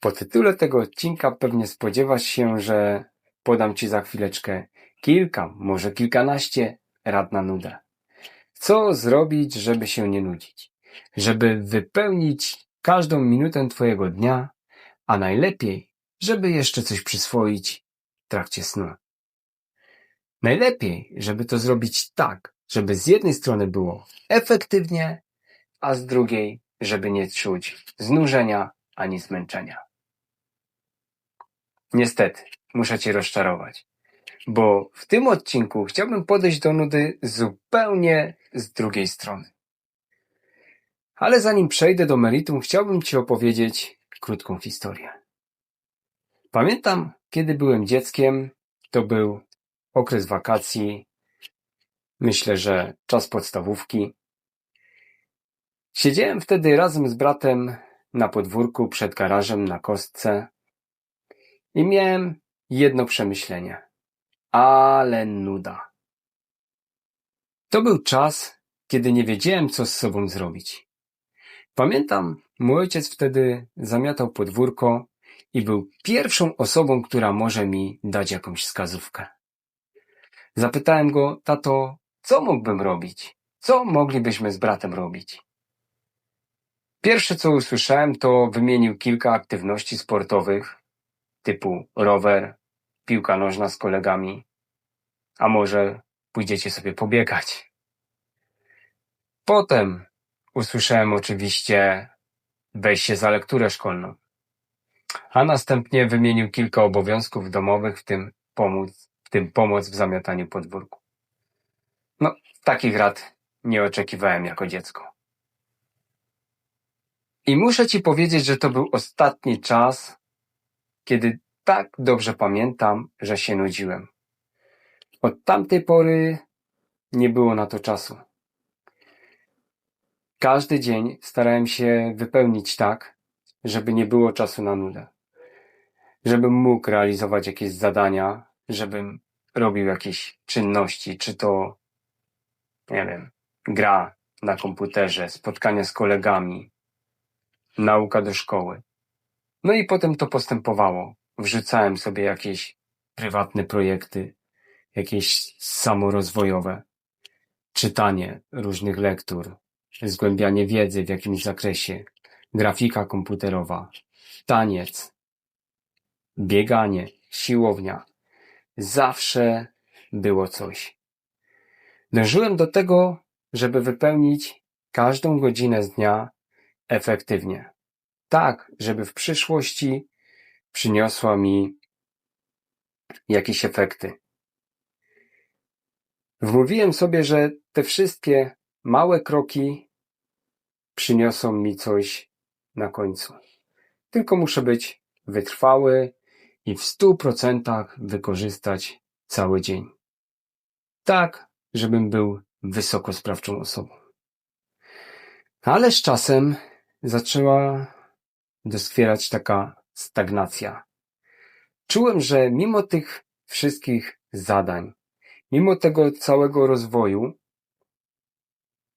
Po tytule tego odcinka pewnie spodziewasz się, że podam Ci za chwileczkę kilka, może kilkanaście rad na nudę. Co zrobić, żeby się nie nudzić? Żeby wypełnić każdą minutę Twojego dnia, a najlepiej, żeby jeszcze coś przyswoić w trakcie snu. Najlepiej, żeby to zrobić tak, żeby z jednej strony było efektywnie, a z drugiej, żeby nie czuć znużenia ani zmęczenia. Niestety, muszę Cię rozczarować, bo w tym odcinku chciałbym podejść do nudy zupełnie z drugiej strony. Ale zanim przejdę do meritum, chciałbym Ci opowiedzieć krótką historię. Pamiętam, kiedy byłem dzieckiem, to był okres wakacji, myślę, że czas podstawówki. Siedziałem wtedy razem z bratem na podwórku przed garażem na kostce i miałem jedno przemyślenie. Ale nuda. To był czas, kiedy nie wiedziałem, co z sobą zrobić. Pamiętam, mój ojciec wtedy zamiatał podwórko i był pierwszą osobą, która może mi dać jakąś wskazówkę. Zapytałem go, tato, co mógłbym robić? Co moglibyśmy z bratem robić? Pierwsze co usłyszałem to wymienił kilka aktywności sportowych typu rower, piłka nożna z kolegami, a może pójdziecie sobie pobiegać. Potem usłyszałem oczywiście weź się za lekturę szkolną, a następnie wymienił kilka obowiązków domowych, w tym pomóc, w tym pomoc w zamiataniu podwórku. No, takich rad nie oczekiwałem jako dziecko. I muszę ci powiedzieć, że to był ostatni czas, kiedy tak dobrze pamiętam, że się nudziłem. Od tamtej pory nie było na to czasu. Każdy dzień starałem się wypełnić tak, żeby nie było czasu na nudę. Żebym mógł realizować jakieś zadania, żebym robił jakieś czynności, czy to, nie wiem, gra na komputerze, spotkania z kolegami, nauka do szkoły. No i potem to postępowało. Wrzucałem sobie jakieś prywatne projekty, jakieś samorozwojowe, czytanie różnych lektur, zgłębianie wiedzy w jakimś zakresie, grafika komputerowa, taniec, bieganie, siłownia. Zawsze było coś. Dążyłem do tego, żeby wypełnić każdą godzinę z dnia efektywnie. Tak, żeby w przyszłości przyniosła mi jakieś efekty. Wmówiłem sobie, że te wszystkie małe kroki przyniosą mi coś na końcu. Tylko muszę być wytrwały i w stu procentach wykorzystać cały dzień. Tak, żebym był wysoko sprawczą osobą. Ale z czasem zaczęła doskwierać taka stagnacja. Czułem, że mimo tych wszystkich zadań, mimo tego całego rozwoju,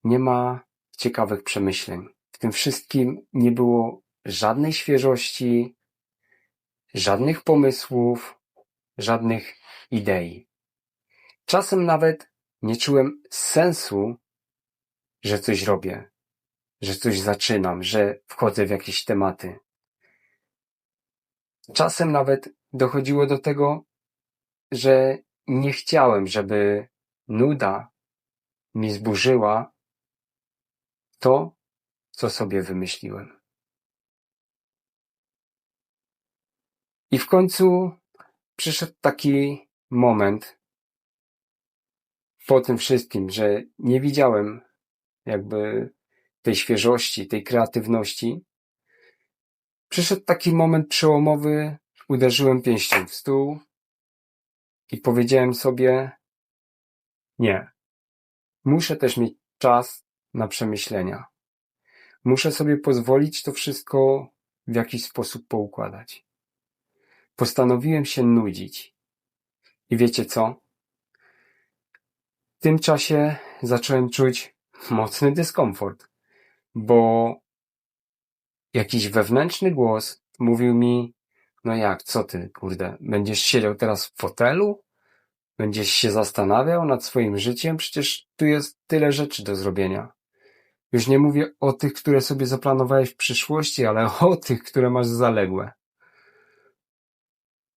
nie ma ciekawych przemyśleń. W tym wszystkim nie było żadnej świeżości, żadnych pomysłów, żadnych idei. Czasem nawet nie czułem sensu, że coś robię, że coś zaczynam, że wchodzę w jakieś tematy. Czasem nawet dochodziło do tego, że nie chciałem, żeby nuda mi zburzyła to, co sobie wymyśliłem. I w końcu przyszedł taki moment po tym wszystkim, że nie widziałem jakby tej świeżości, tej kreatywności. Przyszedł taki moment przełomowy, uderzyłem pięścią w stół i powiedziałem sobie, nie, muszę też mieć czas na przemyślenia. Muszę sobie pozwolić to wszystko w jakiś sposób poukładać. Postanowiłem się nudzić. I wiecie co? W tym czasie zacząłem czuć mocny dyskomfort bo jakiś wewnętrzny głos mówił mi, no jak, co ty, kurde, będziesz siedział teraz w fotelu? Będziesz się zastanawiał nad swoim życiem? Przecież tu jest tyle rzeczy do zrobienia. Już nie mówię o tych, które sobie zaplanowałeś w przyszłości, ale o tych, które masz zaległe.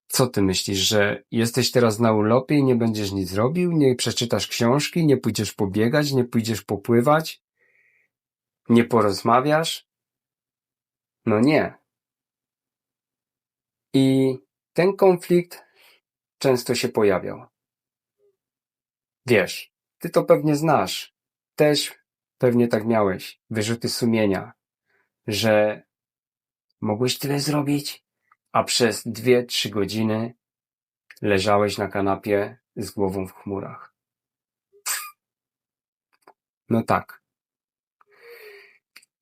Co ty myślisz, że jesteś teraz na urlopie i nie będziesz nic robił? Nie przeczytasz książki? Nie pójdziesz pobiegać? Nie pójdziesz popływać? Nie porozmawiasz? No nie. I ten konflikt często się pojawiał. Wiesz, ty to pewnie znasz. Też pewnie tak miałeś. Wyrzuty sumienia, że mogłeś tyle zrobić, a przez dwie, trzy godziny leżałeś na kanapie z głową w chmurach. No tak.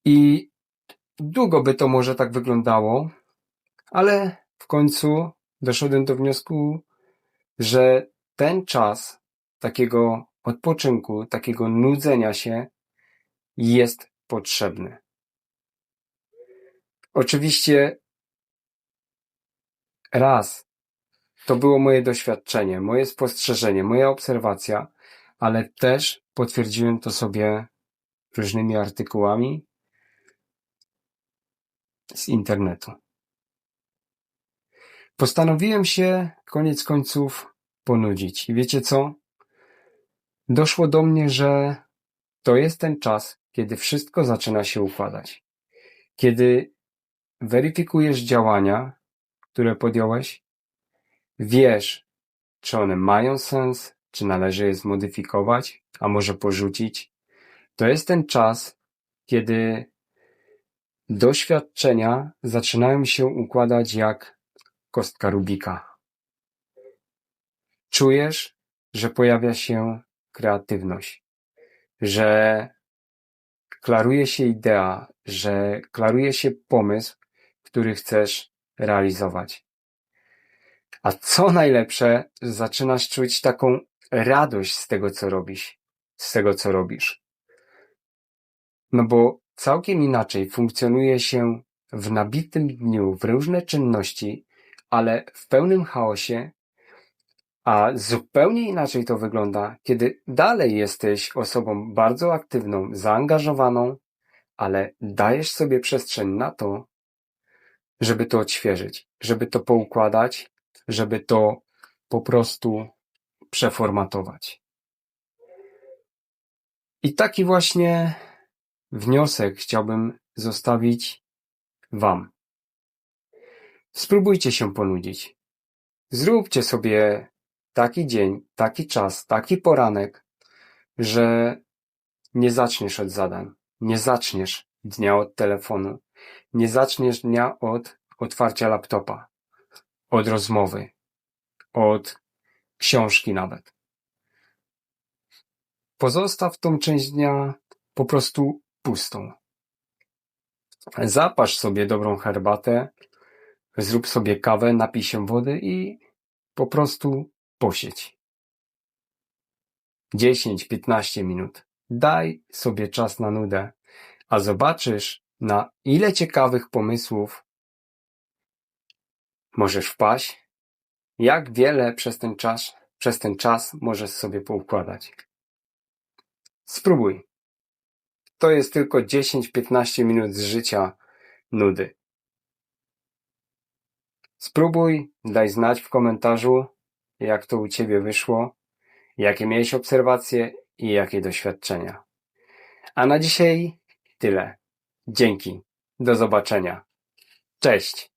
I długo by to może tak wyglądało, ale w końcu doszedłem do wniosku, że ten czas takiego odpoczynku, takiego nudzenia się jest potrzebny. Oczywiście raz to było moje doświadczenie, moje spostrzeżenie, moja obserwacja, ale też potwierdziłem to sobie różnymi artykułami z internetu. Postanowiłem się koniec końców ponudzić. I wiecie co? Doszło do mnie, że to jest ten czas, kiedy wszystko zaczyna się układać. Kiedy weryfikujesz działania, które podjąłeś, wiesz, czy one mają sens, czy należy je zmodyfikować, a może porzucić. To jest ten czas, kiedy doświadczenia zaczynają się układać jak kostka Rubika. Czujesz, że pojawia się kreatywność, że klaruje się idea, że klaruje się pomysł, który chcesz realizować. A co najlepsze, zaczynasz czuć taką radość z tego, co robisz, z tego, co robisz. No bo całkiem inaczej funkcjonuje się w nabitym dniu w różne czynności, ale w pełnym chaosie, a zupełnie inaczej to wygląda, kiedy dalej jesteś osobą bardzo aktywną, zaangażowaną, ale dajesz sobie przestrzeń na to, żeby to odświeżyć, żeby to poukładać, żeby to po prostu przeformatować. I taki właśnie wniosek chciałbym zostawić Wam. Spróbujcie się ponudzić. Zróbcie sobie taki dzień, taki czas, taki poranek, że nie zaczniesz od zadań, nie zaczniesz dnia od telefonu, nie zaczniesz dnia od otwarcia laptopa, od rozmowy, od książki nawet. Pozostaw tą część dnia po prostu pustą. Zapasz sobie dobrą herbatę, zrób sobie kawę, napij się wody i po prostu posiedź. 10-15 minut. Daj sobie czas na nudę, a zobaczysz, na ile ciekawych pomysłów możesz wpaść, jak wiele przez ten czas, przez ten czas możesz sobie poukładać. Spróbuj. To jest tylko 10-15 minut z życia nudy. Spróbuj, daj znać w komentarzu, jak to u Ciebie wyszło, jakie miałeś obserwacje i jakie doświadczenia. A na dzisiaj tyle. Dzięki. Do zobaczenia. Cześć.